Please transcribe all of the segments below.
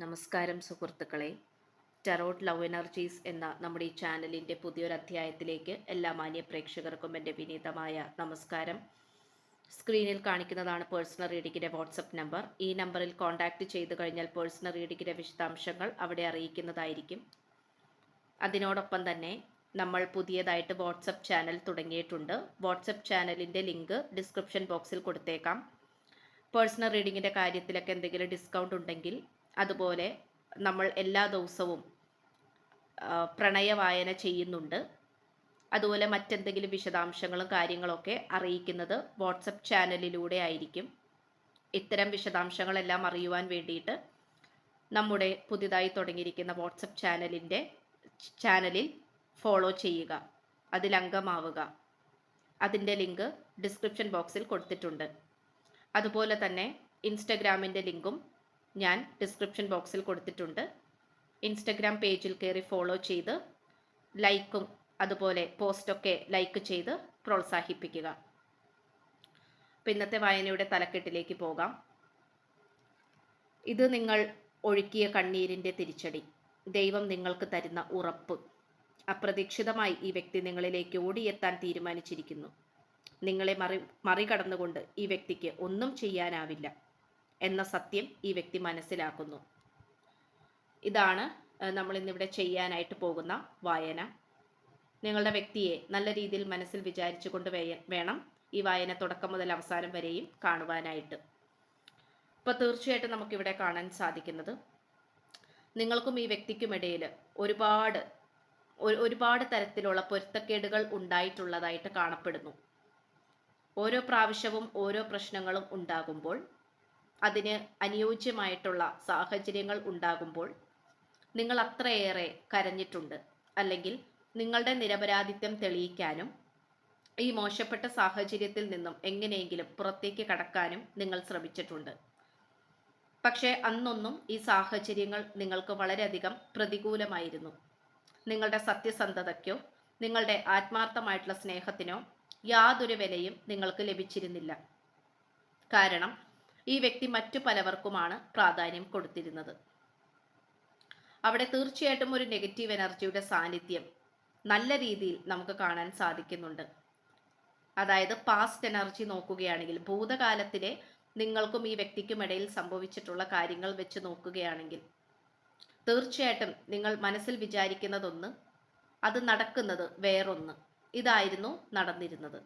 നമസ്കാരം സുഹൃത്തുക്കളെ. Tarot love energies എന്ന നമ്മുടെ ഈ ചാനലിന്റെ പുതിയൊരു അധ്യായത്തിലേക്ക് എല്ലാ മാന്യ പ്രേക്ഷകർക്കും എന്റെ വിനീതമായ നമസ്കാരം. സ്ക്രീനിൽ കാണിക്കുന്നതാണ് പേഴ്സണൽ റീഡിങ്ങിന്റെ വാട്സപ്പ് നമ്പർ ഈ നമ്പറിൽ കോൺടാക്റ്റ് ചെയ്തു കഴിഞ്ഞാൽ പേഴ്സണൽ റീഡിങ്ങിന്റെ വിശദാംശങ്ങൾ അവിടെ അറിയിക്കുന്നതായിരിക്കും. അതിനോടൊപ്പം തന്നെ നമ്മൾ പുതിയതായിട്ട് വാട്സപ്പ് ചാനൽ തുടങ്ങിയിട്ടുണ്ട്. വാട്സപ്പ് ചാനലിന്റെ ലിങ്ക് ഡിസ്ക്രിപ്ഷൻ ബോക്സിൽ കൊടുത്തേക്കാം. പേഴ്സണൽ റീഡിങ്ങിന്റെ കാര്യത്തിലൊക്കെ എന്തെങ്കിലും ഡിസ്കൗണ്ട് ഉണ്ടെങ്കിൽ അതുപോലെ നമ്മൾ എല്ലാ ദിവസവും പ്രണയവായന പ്രണയ വായന ചെയ്യുന്നുണ്ട്. അതുപോലെ മറ്റെന്തെങ്കിലും വിശദാംശങ്ങളും കാര്യങ്ങളൊക്കെ അറിയിക്കുന്നത് വാട്സപ്പ് ചാനലിലൂടെ ആയിരിക്കും. ഇത്തരം വിശദാംശങ്ങളെല്ലാം അറിയുവാൻ വേണ്ടിയിട്ട് നമ്മുടെ പുതിയതായി തുടങ്ങിയിരിക്കുന്ന വാട്സപ്പ് ചാനലിന്റെ ചാനലിൽ ഫോളോ ചെയ്യുക. അതിൽ അംഗമാവുക. അതിന്റെ ലിങ്ക് ഡിസ്ക്രിപ്ഷൻ ബോക്സിൽ കൊടുത്തിട്ടുണ്ട്. അതുപോലെ തന്നെ ഇൻസ്റ്റഗ്രാമിന്റെ ലിങ്കും ഞാൻ ഡിസ്ക്രിപ്ഷൻ ബോക്സിൽ കൊടുത്തിട്ടുണ്ട്. ഇൻസ്റ്റഗ്രാം പേജിൽ കയറി ഫോളോ ചെയ്ത് ലൈക്കും അതുപോലെ പോസ്റ്റൊക്കെ ലൈക്ക് ചെയ്ത് പ്രോത്സാഹിപ്പിക്കുക. അപ്പം ഇന്നത്തെ വായനയുടെ തലക്കെട്ടിലേക്ക് പോകാം. ഇത് നിങ്ങൾ ഒഴുക്കിയ കണ്ണീരിന്റെ തിരിച്ചടി. ദൈവം നിങ്ങൾക്ക് തരുന്ന ഉറപ്പ്. അപ്രതീക്ഷിതമായി ഈ വ്യക്തി നിങ്ങളിലേക്ക് ഓടിയെത്താൻ തീരുമാനിച്ചിരിക്കുന്നു. നിങ്ങളെ മറി മറികടന്നുകൊണ്ട് ഈ വ്യക്തിക്ക് ഒന്നും ചെയ്യാനാവില്ല. എന്ന സത്യം ഈ വ്യക്തി മനസ്സിലാക്കുന്നു. ഇതാണ് നമ്മൾ ഇന്നിവിടെ ചെയ്യാനായിട്ട് പോകുന്ന വായന. നിങ്ങളുടെ വ്യക്തിയെ നല്ല രീതിയിൽ മനസ്സിൽ വിചാരിച്ചുകൊണ്ട് കൊണ്ട് വേണം ഈ വായന തുടക്കം മുതൽ അവസാനം വരെയും കാണുവാനായിട്ട്. അപ്പോൾ തീർച്ചയായിട്ടും നമുക്കിവിടെ കാണാൻ സാധിക്കുന്നത് നിങ്ങൾക്കും ഈ വ്യക്തിക്കും ഇടയിൽ ഒരുപാട് ഒരുപാട് തരത്തിലുള്ള പൊരുത്തക്കേടുകൾ ഉണ്ടായിട്ടുള്ളതായിട്ട് കാണപ്പെടുന്നു. ഓരോ പ്രാവശ്യവും ഓരോ പ്രശ്നങ്ങളും ഉണ്ടാകുമ്പോൾ അതിന് അനുയോജ്യമായിട്ടുള്ള സാഹചര്യങ്ങൾ ഉണ്ടാകുമ്പോൾ നിങ്ങൾ അത്രയേറെ കരഞ്ഞിട്ടുണ്ട്. അല്ലെങ്കിൽ നിങ്ങളുടെ നിരപരാധിത്വം തെളിയിക്കാനും ഈ മോശപ്പെട്ട സാഹചര്യത്തിൽ നിന്നും എങ്ങനെയെങ്കിലും പുറത്തേക്ക് കടക്കാനും നിങ്ങൾ ശ്രമിച്ചിട്ടുണ്ട്. പക്ഷേ അന്നൊന്നും ഈ സാഹചര്യങ്ങൾ നിങ്ങൾക്ക് വളരെയധികം പ്രതികൂലമായിരുന്നു. നിങ്ങളുടെ സത്യസന്ധതയ്ക്കോ നിങ്ങളുടെ ആത്മാർത്ഥമായിട്ടുള്ള സ്നേഹത്തിനോ യാതൊരു വിലയും നിങ്ങൾക്ക് ലഭിച്ചിരുന്നില്ല. കാരണം ഈ വ്യക്തി മറ്റു പലവർക്കുമാണ് പ്രാധാന്യം കൊടുത്തിരുന്നത്. അവിടെ തീർച്ചയായിട്ടും ഒരു നെഗറ്റീവ് എനർജിയുടെ സാന്നിധ്യം നല്ല രീതിയിൽ നമുക്ക് കാണാൻ സാധിക്കുന്നുണ്ട്. അതായത് പാസ്റ്റ് എനർജി നോക്കുകയാണെങ്കിൽ ഭൂതകാലത്തിലെ നിങ്ങൾക്കും ഈ വ്യക്തിക്കും ഇടയിൽ സംഭവിച്ചിട്ടുള്ള കാര്യങ്ങൾ വെച്ച് നോക്കുകയാണെങ്കിൽ തീർച്ചയായിട്ടും നിങ്ങൾ മനസ്സിൽ വിചാരിക്കുന്നതൊന്ന് അത് നടക്കുന്നത് വേറൊന്ന്. ഇതായിരുന്നു നടന്നിരുന്നത്.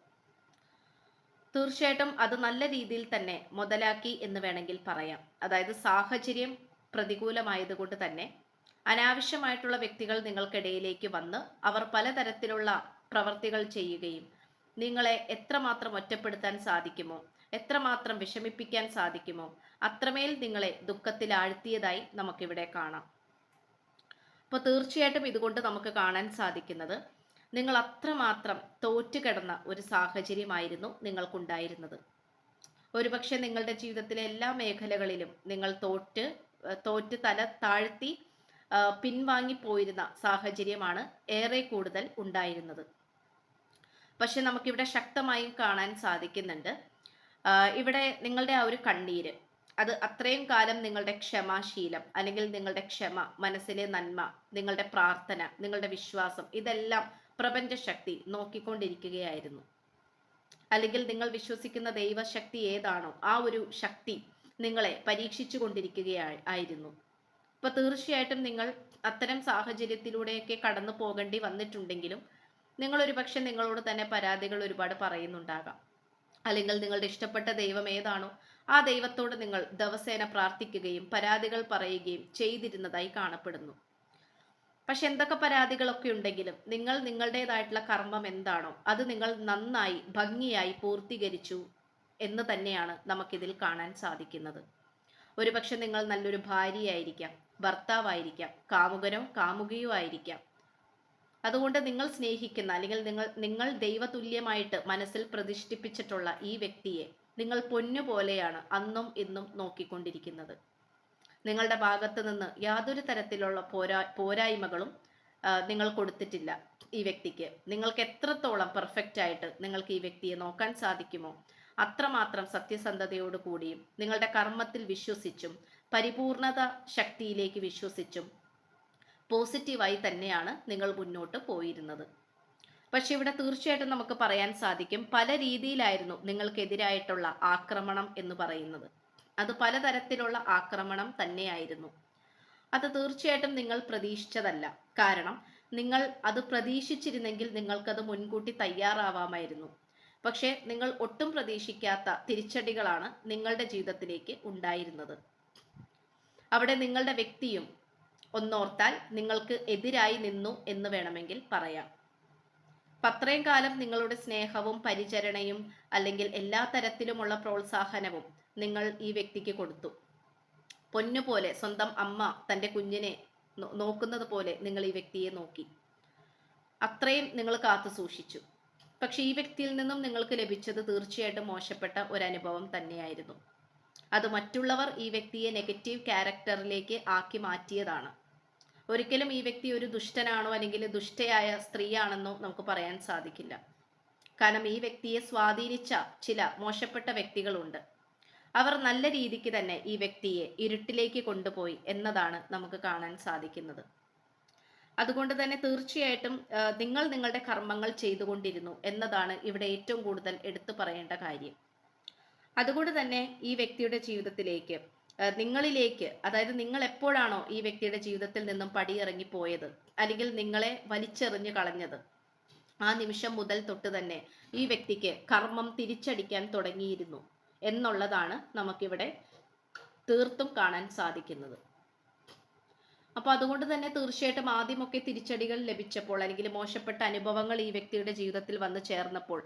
തീർച്ചയായിട്ടും അത് നല്ല രീതിയിൽ തന്നെ മുതലാക്കി എന്ന് വേണമെങ്കിൽ പറയാം. അതായത് സാഹചര്യം പ്രതികൂലമായതുകൊണ്ട് തന്നെ അനാവശ്യമായിട്ടുള്ള വ്യക്തികൾ നിങ്ങൾക്കിടയിലേക്ക് വന്ന് അവർ പലതരത്തിലുള്ള പ്രവർത്തികൾ ചെയ്യുകയും നിങ്ങളെ എത്രമാത്രം ഒറ്റപ്പെടുത്താൻ സാധിക്കുമോ എത്രമാത്രം വിഷമിപ്പിക്കാൻ സാധിക്കുമോ അത്രമേൽ നിങ്ങളെ ദുഃഖത്തിൽ ആഴ്ത്തിയതായി നമുക്കിവിടെ കാണാം. അപ്പോൾ തീർച്ചയായിട്ടും ഇതുകൊണ്ട് നമുക്ക് കാണാൻ സാധിക്കുന്നത് നിങ്ങൾ അത്രമാത്രം തോറ്റുകിടന്ന ഒരു സാഹചര്യമായിരുന്നു നിങ്ങൾക്കുണ്ടായിരുന്നത്. ഒരുപക്ഷെ നിങ്ങളുടെ ജീവിതത്തിലെ എല്ലാ മേഖലകളിലും നിങ്ങൾ തോറ്റ് തോറ്റ് തല താഴ്ത്തി പിൻവാങ്ങിപ്പോയിരുന്ന സാഹചര്യമാണ് ഏറെ കൂടുതൽ ഉണ്ടായിരുന്നത്. പക്ഷെ നമുക്കിവിടെ ശക്തമായും കാണാൻ സാധിക്കുന്നുണ്ട്. ഇവിടെ നിങ്ങളുടെ ആ ഒരു കണ്ണീര് അത് അത്രയും കാലം നിങ്ങളുടെ ക്ഷമാശീലം അല്ലെങ്കിൽ നിങ്ങളുടെ ക്ഷമ മനസ്സിലെ നന്മ നിങ്ങളുടെ പ്രാർത്ഥന നിങ്ങളുടെ വിശ്വാസം ഇതെല്ലാം പ്രപഞ്ചശക്തി നോക്കിക്കൊണ്ടിരിക്കുകയായിരുന്നു. അല്ലെങ്കിൽ നിങ്ങൾ വിശ്വസിക്കുന്ന ദൈവശക്തി ഏതാണോ ആ ഒരു ശക്തി നിങ്ങളെ പരീക്ഷിച്ചു കൊണ്ടിരിക്കുകയായിരുന്നു അപ്പൊ തീർച്ചയായിട്ടും നിങ്ങൾ അത്തരം സാഹചര്യത്തിലൂടെയൊക്കെ കടന്നു പോകേണ്ടി വന്നിട്ടുണ്ടെങ്കിലും നിങ്ങൾ ഒരുപക്ഷെ നിങ്ങളോട് തന്നെ പരാതികൾ ഒരുപാട് പറയുന്നുണ്ടാകാം. അല്ലെങ്കിൽ നിങ്ങളുടെ ഇഷ്ടപ്പെട്ട ദൈവം ഏതാണോ ആ ദൈവത്തോട് നിങ്ങൾ ദിവസേന പ്രാർത്ഥിക്കുകയും പരാതികൾ പറയുകയും ചെയ്തിരുന്നതായി കാണപ്പെടുന്നു. പക്ഷെ എന്തൊക്കെ പരാതികളൊക്കെ ഉണ്ടെങ്കിലും നിങ്ങൾ നിങ്ങളുടേതായിട്ടുള്ള കർമ്മം എന്താണോ അത് നിങ്ങൾ നന്നായി ഭംഗിയായി പൂർത്തീകരിച്ചു എന്ന് തന്നെയാണ് നമുക്കിതിൽ കാണാൻ സാധിക്കുന്നത്. ഒരുപക്ഷെ നിങ്ങൾ നല്ലൊരു ഭാര്യയായിരിക്കാം ഭർത്താവായിരിക്കാം കാമുകനോ കാമുകയോ ആയിരിക്കാം. അതുകൊണ്ട് നിങ്ങൾ സ്നേഹിക്കുന്ന അല്ലെങ്കിൽ നിങ്ങൾ നിങ്ങൾ ദൈവതുല്യമായിട്ട് മനസ്സിൽ പ്രതിഷ്ഠിപ്പിച്ചിട്ടുള്ള ഈ വ്യക്തിയെ നിങ്ങൾ പൊന്നുപോലെയാണ് അന്നും ഇന്നും നോക്കിക്കൊണ്ടിരിക്കുന്നത്. നിങ്ങളുടെ ഭാഗത്ത് നിന്ന് യാതൊരു തരത്തിലുള്ള പോരാ പോരായ്മകളും നിങ്ങൾ കൊടുത്തിട്ടില്ല ഈ വ്യക്തിക്ക്. നിങ്ങൾക്ക് എത്രത്തോളം പെർഫെക്റ്റ് ആയിട്ട് നിങ്ങൾക്ക് ഈ വ്യക്തിയെ നോക്കാൻ സാധിക്കുമോ അത്രമാത്രം സത്യസന്ധതയോട് കൂടിയും നിങ്ങളുടെ കർമ്മത്തിൽ വിശ്വസിച്ചും പരിപൂർണത ശക്തിയിലേക്ക് വിശ്വസിച്ചും പോസിറ്റീവായി തന്നെയാണ് നിങ്ങൾ മുന്നോട്ട് പോയിരുന്നത്. പക്ഷെ ഇവിടെ തീർച്ചയായിട്ടും നമുക്ക് പറയാൻ സാധിക്കും പല രീതിയിലായിരുന്നു നിങ്ങൾക്കെതിരായിട്ടുള്ള ആക്രമണം എന്ന് പറയുന്നത്. അത് പലതരത്തിലുള്ള ആക്രമണം തന്നെയായിരുന്നു. അത് തീർച്ചയായിട്ടും നിങ്ങൾ പ്രതീക്ഷിച്ചതല്ല. കാരണം നിങ്ങൾ അത് പ്രതീക്ഷിച്ചിരുന്നെങ്കിൽ നിങ്ങൾക്കത് മുൻകൂട്ടി തയ്യാറാവാമായിരുന്നു. പക്ഷേ നിങ്ങൾ ഒട്ടും പ്രതീക്ഷിക്കാത്ത തിരിച്ചടികളാണ് നിങ്ങളുടെ ജീവിതത്തിലേക്ക് ഉണ്ടായിരുന്നത്. അവിടെ നിങ്ങളുടെ വ്യക്തിയും ഒന്നോർത്താൽ നിങ്ങൾക്ക് എതിരായി നിന്നു എന്ന് വേണമെങ്കിൽ പറയാം. അത്രയും കാലം നിങ്ങളുടെ സ്നേഹവും പരിചരണയും അല്ലെങ്കിൽ എല്ലാ തരത്തിലുമുള്ള പ്രോത്സാഹനവും നിങ്ങൾ ഈ വ്യക്തിക്ക് കൊടുത്തു. പൊന്നുപോലെ സ്വന്തം അമ്മ തന്റെ കുഞ്ഞിനെ നോക്കുന്നത് പോലെ നിങ്ങൾ ഈ വ്യക്തിയെ നോക്കി. അത്രയും നിങ്ങൾ കാത്തു സൂക്ഷിച്ചു. പക്ഷെ ഈ വ്യക്തിയിൽ നിന്നും നിങ്ങൾക്ക് ലഭിച്ചത് തീർച്ചയായിട്ടും മോശപ്പെട്ട ഒരു അനുഭവം തന്നെയായിരുന്നു. അത് മറ്റുള്ളവർ ഈ വ്യക്തിയെ നെഗറ്റീവ് ക്യാരക്ടറിലേക്ക് ആക്കി മാറ്റിയതാണ്. ഒരിക്കലും ഈ വ്യക്തി ഒരു ദുഷ്ടനാണോ അല്ലെങ്കിൽ ദുഷ്ടയായ സ്ത്രീയാണെന്നോ നമുക്ക് പറയാൻ സാധിക്കില്ല. കാരണം ഈ വ്യക്തിയെ സ്വാധീനിച്ച ചില മോശപ്പെട്ട വ്യക്തികളുണ്ട്. അവർ നല്ല രീതിക്ക് തന്നെ ഈ വ്യക്തിയെ ഇരുട്ടിലേക്ക് കൊണ്ടുപോയി എന്നതാണ് നമുക്ക് കാണാൻ സാധിക്കുന്നത്. അതുകൊണ്ട് തന്നെ തീർച്ചയായിട്ടും നിങ്ങൾ നിങ്ങളുടെ കർമ്മങ്ങൾ ചെയ്തുകൊണ്ടിരുന്നു എന്നതാണ് ഇവിടെ ഏറ്റവും കൂടുതൽ എടുത്തു പറയേണ്ട കാര്യം. അതുകൊണ്ട് തന്നെ ഈ വ്യക്തിയുടെ ജീവിതത്തിലേക്ക് നിങ്ങളിലേക്ക് അതായത് നിങ്ങൾ എപ്പോഴാണോ ഈ വ്യക്തിയുടെ ജീവിതത്തിൽ നിന്നും പടിയിറങ്ങി പോയത് അല്ലെങ്കിൽ നിങ്ങളെ വലിച്ചെറിഞ്ഞു കളഞ്ഞത് ആ നിമിഷം മുതൽ തൊട്ട് തന്നെ ഈ വ്യക്തിക്ക് കർമ്മം തിരിച്ചടിക്കാൻ തുടങ്ങിയിരുന്നു. എന്നുള്ളതാണ് നമുക്കിവിടെ തീർത്തും കാണാൻ സാധിക്കുന്നത്. അപ്പോൾ അതുകൊണ്ട് തന്നെ തീർച്ചയായിട്ടും ആദ്യമൊക്കെ തിരിച്ചടികൾ ലഭിച്ചപ്പോൾ അല്ലെങ്കിൽ മോശപ്പെട്ട അനുഭവങ്ങൾ ഈ വ്യക്തിയുടെ ജീവിതത്തിൽ വന്ന് ചേർന്നപ്പോൾ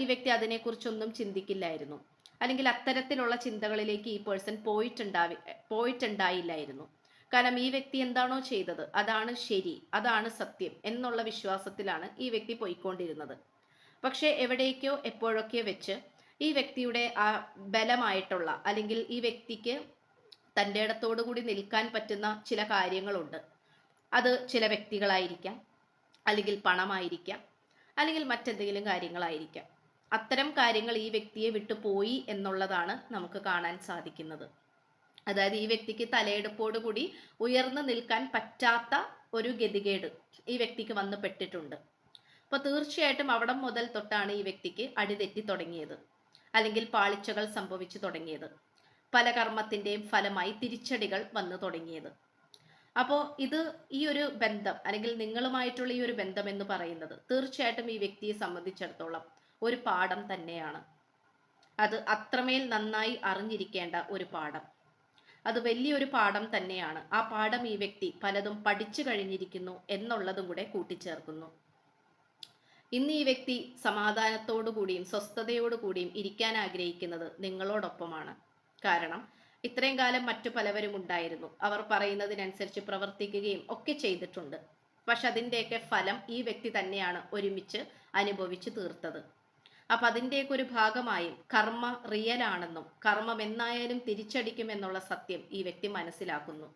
ഈ വ്യക്തി അതിനെക്കുറിച്ചൊന്നും ചിന്തിക്കില്ലായിരുന്നു. അല്ലെങ്കിൽ അത്തരത്തിലുള്ള ചിന്തകളിലേക്ക് ഈ പേഴ്സൺ പോയിട്ടുണ്ടാവി പോയിട്ടുണ്ടായില്ലായിരുന്നു. കാരണം ഈ വ്യക്തി എന്താണോ ചെയ്തത് അതാണ് ശരി അതാണ് സത്യം എന്നുള്ള വിശ്വാസത്തിലാണ് ഈ വ്യക്തി പോയിക്കൊണ്ടിരുന്നത്. പക്ഷേ എവിടേക്കോ എപ്പോഴൊക്കെ വെച്ച് ഈ വ്യക്തിയുടെ ആ ബലമായിട്ടുള്ള അല്ലെങ്കിൽ ഈ വ്യക്തിക്ക് തന്റെ ഇടത്തോടു കൂടി നിൽക്കാൻ പറ്റുന്ന ചില കാര്യങ്ങളുണ്ട്. അത് ചില വ്യക്തികളായിരിക്കാം അല്ലെങ്കിൽ പണമായിരിക്കാം അല്ലെങ്കിൽ മറ്റെന്തെങ്കിലും കാര്യങ്ങളായിരിക്കാം. അത്തരം കാര്യങ്ങൾ ഈ വ്യക്തിയെ വിട്ടു പോയി എന്നുള്ളതാണ് നമുക്ക് കാണാൻ സാധിക്കുന്നത്. അതായത് ഈ വ്യക്തിക്ക് തലയെടുപ്പോടു കൂടി ഉയർന്നു നിൽക്കാൻ പറ്റാത്ത ഒരു ഗതികേട് ഈ വ്യക്തിക്ക് വന്ന് പെട്ടിട്ടുണ്ട്. അപ്പോൾ തീർച്ചയായിട്ടും അവിടം മുതൽ തൊട്ടാണ് ഈ വ്യക്തിക്ക് അടിതെറ്റി തുടങ്ങിയത്. അല്ലെങ്കിൽ പാളിച്ചകൾ സംഭവിച്ചു തുടങ്ങിയത്. പല കർമ്മത്തിന്റെയും ഫലമായി തിരിച്ചടികൾ വന്നു തുടങ്ങിയത്. അപ്പോൾ ഇത് ഈ ഒരു ബന്ധം അല്ലെങ്കിൽ നിങ്ങളുമായിട്ടുള്ള ഈ ഒരു ബന്ധം എന്ന് പറയുന്നത് തീർച്ചയായിട്ടും ഈ വ്യക്തിയെ സംബന്ധിച്ചിടത്തോളം ഒരു പാഠം തന്നെയാണ്. അത് അത്രമേൽ നന്നായി അറിഞ്ഞിരിക്കേണ്ട ഒരു പാഠം. അത് വലിയൊരു പാഠം തന്നെയാണ്. ആ പാഠം ഈ വ്യക്തി പലതും പഠിച്ചു കഴിഞ്ഞിരിക്കുന്നു എന്നുള്ളതും കൂടെ കൂട്ടിച്ചേർക്കുന്നു. ഇന്ന് ഈ വ്യക്തി സമാധാനത്തോടു സ്വസ്ഥതയോടുകൂടിയും സ്വസ്ഥതയോടു കൂടിയും ഇരിക്കാൻ ആഗ്രഹിക്കുന്നത് നിങ്ങളോടൊപ്പമാണ്. കാരണം ഇത്രയും കാലം മറ്റു പലവരും ഉണ്ടായിരുന്നു. അവർ പറയുന്നതിനനുസരിച്ച് പ്രവർത്തിക്കുകയും ഒക്കെ ചെയ്തിട്ടുണ്ട്. പക്ഷെ അതിന്റെയൊക്കെ ഫലം ഈ വ്യക്തി തന്നെയാണ് ഒരുമിച്ച് അനുഭവിച്ചു തീർത്തത്. അപ്പൊ അതിന്റെയൊക്കെ ഒരു ഭാഗമായും കർമ്മ റിയൽ ആണെന്നും കർമ്മം എന്നായാലും തിരിച്ചടിക്കുമെന്നുള്ള സത്യം ഈ വ്യക്തി മനസ്സിലാക്കുന്നു.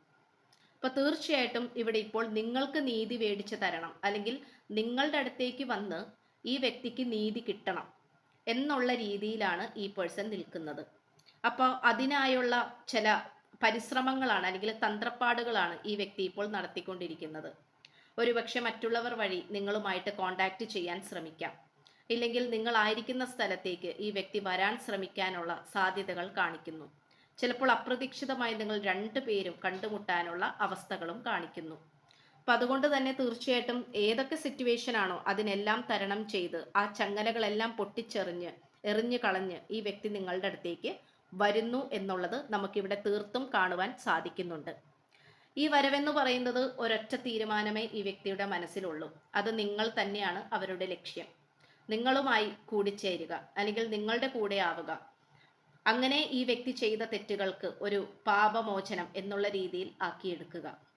അപ്പൊ തീർച്ചയായിട്ടും ഇവിടെ ഇപ്പോൾ നിങ്ങൾക്ക് നീതി മേടിച്ചു തരണം. അല്ലെങ്കിൽ നിങ്ങളുടെ അടുത്തേക്ക് വന്ന് ഈ വ്യക്തിക്ക് നീതി കിട്ടണം എന്നുള്ള രീതിയിലാണ് ഈ പേഴ്സൺ നിൽക്കുന്നത്. അപ്പോൾ അതിനായുള്ള ചില പരിശ്രമങ്ങളാണ് അല്ലെങ്കിൽ തന്ത്രപ്പാടുകളാണ് ഈ വ്യക്തി ഇപ്പോൾ നടത്തിക്കൊണ്ടിരിക്കുന്നത്. ഒരുപക്ഷെ മറ്റുള്ളവർ വഴി നിങ്ങളുമായിട്ട് കോണ്ടാക്ട് ചെയ്യാൻ ശ്രമിക്കാം. ഇല്ലെങ്കിൽ നിങ്ങളായിരിക്കുന്ന സ്ഥലത്തേക്ക് ഈ വ്യക്തി വരാൻ ശ്രമിക്കാനുള്ള സാധ്യതകൾ കാണിക്കുന്നു. ചിലപ്പോൾ അപ്രതീക്ഷിതമായി നിങ്ങൾ രണ്ടു പേരും കണ്ടുമുട്ടാനുള്ള അവസ്ഥകളും കാണിക്കുന്നു. അപ്പം അതുകൊണ്ട് തന്നെ തീർച്ചയായിട്ടും ഏതൊക്കെ സിറ്റുവേഷൻ ആണോ അതിനെല്ലാം തരണം ചെയ്ത് ആ ചങ്ങലകളെല്ലാം പൊട്ടിച്ചെറിഞ്ഞ് എറിഞ്ഞു കളഞ്ഞ് ഈ വ്യക്തി നിങ്ങളുടെ അടുത്തേക്ക് വരുന്നു എന്നുള്ളത് നമുക്കിവിടെ തീർത്തും കാണുവാൻ സാധിക്കുന്നുണ്ട്. ഈ വരവെന്ന് പറയുന്നത് ഒരൊറ്റ തീരുമാനമേ ഈ വ്യക്തിയുടെ മനസ്സിലുള്ളൂ. അത് നിങ്ങൾ തന്നെയാണ് അവരുടെ ലക്ഷ്യം. നിങ്ങളുമായി കൂടിച്ചേരുക അല്ലെങ്കിൽ നിങ്ങളുടെ കൂടെ ആവുക. അങ്ങനെ ഈ വ്യക്തി ചെയ്ത തെറ്റുകൾക്ക് ഒരു പാപമോചനം എന്നുള്ള രീതിയിൽ ആക്കിയെടുക്കുക.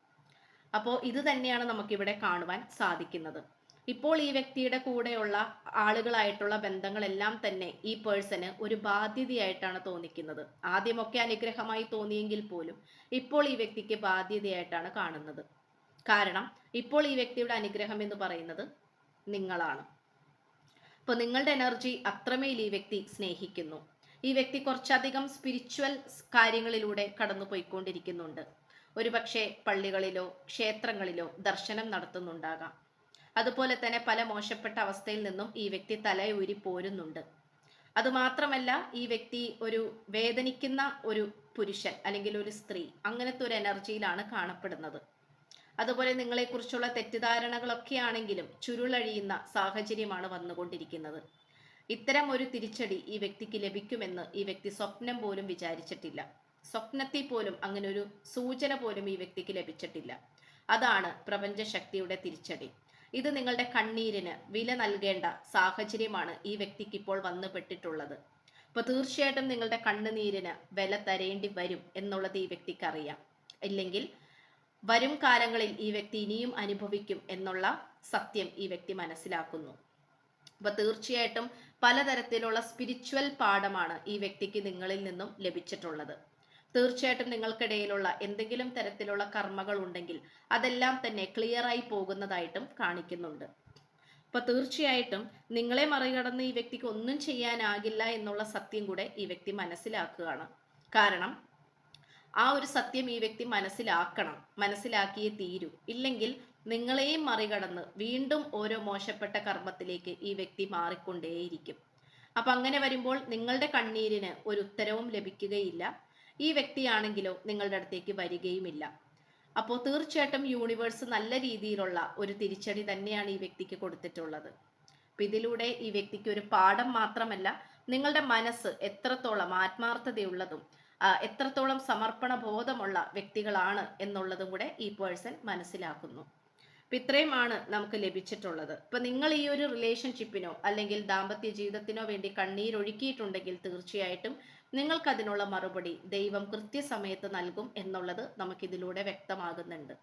അപ്പോൾ ഇത് തന്നെയാണ് നമുക്കിവിടെ കാണുവാൻ സാധിക്കുന്നത്. ഇപ്പോൾ ഈ വ്യക്തിയുടെ കൂടെയുള്ള ആളുകളായിട്ടുള്ള ബന്ധങ്ങളെല്ലാം തന്നെ ഈ പേഴ്സന് ഒരു ബാധ്യതയായിട്ടാണ് തോന്നിക്കുന്നത്. ആദ്യമൊക്കെ അനുഗ്രഹമായി തോന്നിയെങ്കിൽ പോലും ഇപ്പോൾ ഈ വ്യക്തിക്ക് ബാധ്യതയായിട്ടാണ് കാണുന്നത്. കാരണം ഇപ്പോൾ ഈ വ്യക്തിയുടെ അനുഗ്രഹം എന്ന് പറയുന്നത് നിങ്ങളാണ്. അപ്പോൾ നിങ്ങളുടെ എനർജി അത്രമേൽ ഈ വ്യക്തി സ്നേഹിക്കുന്നു. ഈ വ്യക്തി കുറച്ചധികം സ്പിരിച്വൽ കാര്യങ്ങളിലൂടെ കടന്നു പോയിക്കൊണ്ടിരിക്കുന്നുണ്ട് ഒരുപക്ഷെ പള്ളികളിലോ ക്ഷേത്രങ്ങളിലോ ദർശനം നടത്തുന്നുണ്ടാകാം. അതുപോലെ തന്നെ പല മോശപ്പെട്ട അവസ്ഥയിൽ നിന്നും ഈ വ്യക്തി തലയൂരി പോരുന്നുണ്ട്. അതുമാത്രമല്ല ഈ വ്യക്തി ഒരു വേദനിക്കുന്ന ഒരു പുരുഷൻ അല്ലെങ്കിൽ ഒരു സ്ത്രീ അങ്ങനത്തെ ഒരു എനർജിയിലാണ് കാണപ്പെടുന്നത്. അതുപോലെ നിങ്ങളെക്കുറിച്ചുള്ള തെറ്റിദ്ധാരണകളൊക്കെ ആണെങ്കിലും ചുരുളഴിയുന്ന സാഹചര്യമാണ് വന്നുകൊണ്ടിരിക്കുന്നത്. ഇത്തരം ഒരു തിരിച്ചടി ഈ വ്യക്തിക്ക് ലഭിക്കുമെന്ന് ഈ വ്യക്തി സ്വപ്നം പോലും വിചാരിച്ചിട്ടില്ല. സ്വപ്നത്തിൽ പോലും അങ്ങനെ ഒരു സൂചന പോലും ഈ വ്യക്തിക്ക് ലഭിച്ചിട്ടില്ല. അതാണ് പ്രപഞ്ചശക്തിയുടെ തിരിച്ചടി. ഇത് നിങ്ങളുടെ കണ്ണീരിന് വില നൽകേണ്ട സാഹചര്യമാണ് ഈ വ്യക്തിക്ക് ഇപ്പോൾ വന്നുപെട്ടിട്ടുള്ളത്. അപ്പൊ തീർച്ചയായിട്ടും നിങ്ങളുടെ കണ്ണുനീരിന് വില തരേണ്ടി വരും എന്നുള്ളത് ഈ വ്യക്തിക്ക് അറിയാം ഇല്ലെങ്കിൽ വരും കാലങ്ങളിൽ ഈ വ്യക്തി ഇനിയും അനുഭവിക്കും എന്നുള്ള സത്യം ഈ വ്യക്തി മനസ്സിലാക്കുന്നു. അപ്പൊ തീർച്ചയായിട്ടും പലതരത്തിലുള്ള സ്പിരിച്വൽ പാഠമാണ് ഈ വ്യക്തിക്ക് നിങ്ങളിൽ നിന്നും ലഭിച്ചിട്ടുള്ളത്. തീർച്ചയായിട്ടും നിങ്ങൾക്കിടയിലുള്ള എന്തെങ്കിലും തരത്തിലുള്ള കർമ്മകൾ ഉണ്ടെങ്കിൽ അതെല്ലാം തന്നെ ക്ലിയർ ആയി പോകുന്നതായിട്ടും കാണിക്കുന്നുണ്ട്. അപ്പൊ തീർച്ചയായിട്ടും നിങ്ങളെ മറികടന്ന് ഈ വ്യക്തിക്ക് ഒന്നും ചെയ്യാനാകില്ല എന്നുള്ള സത്യം കൂടെ ഈ വ്യക്തി മനസ്സിലാക്കുകയാണ്. കാരണം ആ ഒരു സത്യം ഈ വ്യക്തി മനസ്സിലാക്കണം മനസ്സിലാക്കിയേ തീരൂ. ഇല്ലെങ്കിൽ നിങ്ങളെയും മറികടന്ന് വീണ്ടും ഓരോ മോശപ്പെട്ട കർമ്മത്തിലേക്ക് ഈ വ്യക്തി മാറിക്കൊണ്ടേയിരിക്കും. അപ്പൊ അങ്ങനെ വരുമ്പോൾ നിങ്ങളുടെ കണ്ണീരിന് ഒരു ഉത്തരവും ലഭിക്കുകയില്ല. ഈ വ്യക്തിയാണെങ്കിലോ നിങ്ങളുടെ അടുത്തേക്ക് വരികയുമില്ല. അപ്പോൾ തീർച്ചയായിട്ടും യൂണിവേഴ്സ് നല്ല രീതിയിലുള്ള ഒരു തിരിച്ചടി തന്നെയാണ് ഈ വ്യക്തിക്ക് കൊടുത്തിട്ടുള്ളത്. അപ്പൊ ഇതിലൂടെ ഈ വ്യക്തിക്ക് ഒരു പാഠം മാത്രമല്ല നിങ്ങളുടെ മനസ്സ് എത്രത്തോളം ആത്മാർത്ഥതയുള്ളതും എത്രത്തോളം സമർപ്പണ ബോധമുള്ള വ്യക്തികളാണ് എന്നുള്ളതും കൂടെ ഈ പേഴ്സൺ മനസ്സിലാക്കുന്നു. അപ്പൊ ഇത്രയുമാണ് നമുക്ക് ലഭിച്ചിട്ടുള്ളത്. ഇപ്പൊ നിങ്ങൾ ഈ ഒരു റിലേഷൻഷിപ്പിനോ അല്ലെങ്കിൽ ദാമ്പത്യ ജീവിതത്തിനോ വേണ്ടി കണ്ണീരൊഴുക്കിയിട്ടുണ്ടെങ്കിൽ തീർച്ചയായിട്ടും നിങ്ങൾക്ക് അതിനുള്ള മറുപടി ദൈവം കൃത്യസമയത്ത് നൽകും എന്നുള്ളത് നമുക്കിതിലൂടെ വ്യക്തമാകുന്നുണ്ട്.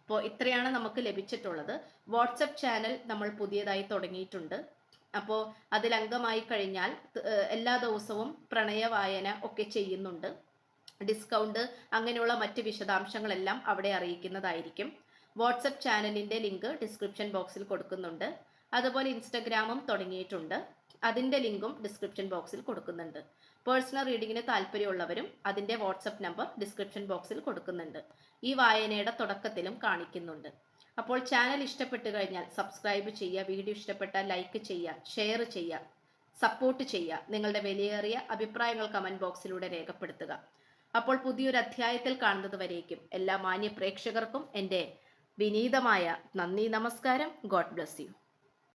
അപ്പോൾ ഇത്രയാണ് നമുക്ക് ലഭിച്ചിട്ടുള്ളത്. വാട്സപ്പ് ചാനൽ നമ്മൾ പുതിയതായി തുടങ്ങിയിട്ടുണ്ട്. അപ്പോൾ അതിൽ അംഗമായി കഴിഞ്ഞാൽ എല്ലാ ദിവസവും പ്രണയവായന ഒക്കെ ചെയ്യുന്നുണ്ട്. ഡിസ്കൗണ്ട് അങ്ങനെയുള്ള മറ്റ് വിശദാംശങ്ങളെല്ലാം അവിടെ അറിയിക്കുന്നതായിരിക്കും. വാട്സപ്പ് ചാനലിന്റെ ലിങ്ക് ഡിസ്ക്രിപ്ഷൻ ബോക്സിൽ കൊടുക്കുന്നുണ്ട്. അതുപോലെ ഇൻസ്റ്റഗ്രാമും തുടങ്ങിയിട്ടുണ്ട്. അതിന്റെ ലിങ്കും ഡിസ്ക്രിപ്ഷൻ ബോക്സിൽ കൊടുക്കുന്നുണ്ട്. പേഴ്സണൽ റീഡിങ്ങിന് താല്പര്യമുള്ളവരും അതിന്റെ വാട്സപ്പ് നമ്പർ ഡിസ്ക്രിപ്ഷൻ ബോക്സിൽ കൊടുക്കുന്നുണ്ട്. ഈ വായനയുടെ തുടക്കത്തിലും കാണിക്കുന്നുണ്ട്. അപ്പോൾ ചാനൽ ഇഷ്ടപ്പെട്ടു കഴിഞ്ഞാൽ സബ്സ്ക്രൈബ് ചെയ്യുക വീഡിയോ ഇഷ്ടപ്പെട്ടാൽ ലൈക്ക് ചെയ്യുക ഷെയർ ചെയ്യുക സപ്പോർട്ട് ചെയ്യുക നിങ്ങളുടെ വിലയേറിയ അഭിപ്രായങ്ങൾ കമന്റ് ബോക്സിലൂടെ രേഖപ്പെടുത്തുക. അപ്പോൾ പുതിയൊരു അധ്യായത്തിൽ കാണുന്നത് വരേക്കും എല്ലാ മാന്യ പ്രേക്ഷകർക്കും എന്റെ വിനീതമായ നന്ദി നമസ്കാരം. God bless you.